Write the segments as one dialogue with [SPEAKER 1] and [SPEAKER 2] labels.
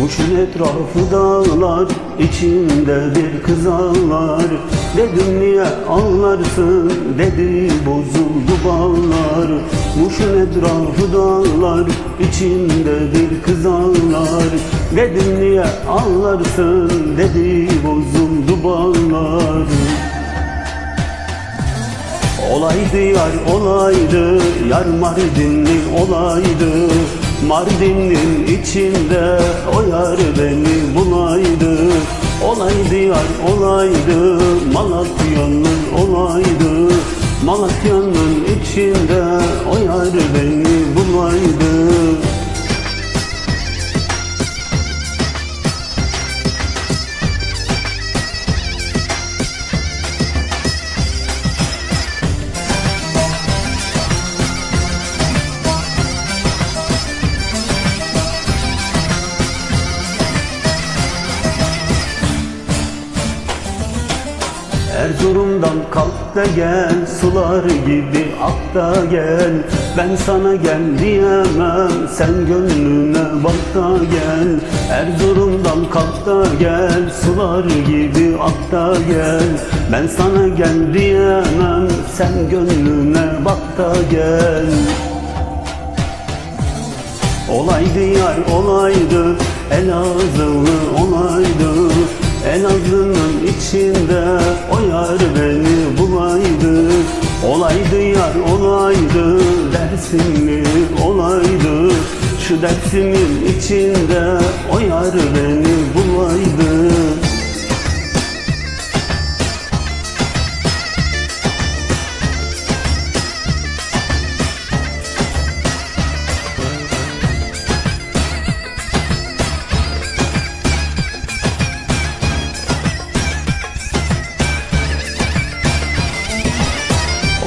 [SPEAKER 1] Kuşun etrafı dağlar içinde bir kız ağlar. Dedim niye ağlarsın dedi bozuldu bağlar. Kuşun etrafı dağlar içinde bir kız ağlar. Dedim niye ağlarsın dedi bozuldu bağlar. Olaydı yar olaydı Yar Mardinli olaydı Mardin'in içinde O yar beni bulaydı Olaydı yar olaydı Malatya'nın olaydı. Malatya'nın içinde O yar beni bulaydı Erzurum'dan kalk da gel Sular gibi ak da gel. Ben sana gel diyemem Sen gönlüne bak da gel. Erzurum'dan kalk da gel Sular gibi ak da gel. Ben sana gel diyemem Sen gönlüne bak da gel. Olaydı yar olaydı Elazığlı olaydı Elazığ'ın içinde yar beni bulaydı Olaydı yar olaydı Dersimli olaydı Şu dersimin içinde o yar beni bulaydı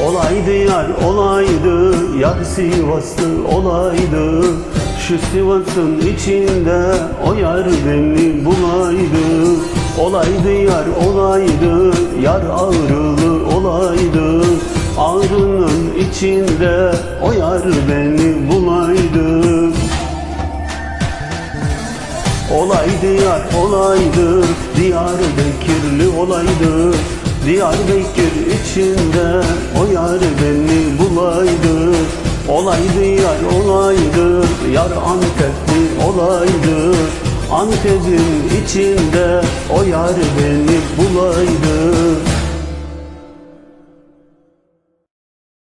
[SPEAKER 1] Olaydı yar olaydı. Yar Sivaslı olaydı. Şu Sivas'ın içinde O yar beni bulaydı. Olaydı yar olaydı. Yar ağrılı olaydı. Ağrının içinde O yar beni bulaydı. Olaydı yar olaydı. Diyarbakırlı olaydı Diyarbakır içinde O yar beni bulaydı. Olaydı yar olaydı Yar Antepli olaydı. Antep'in içinde O yar beni bulaydı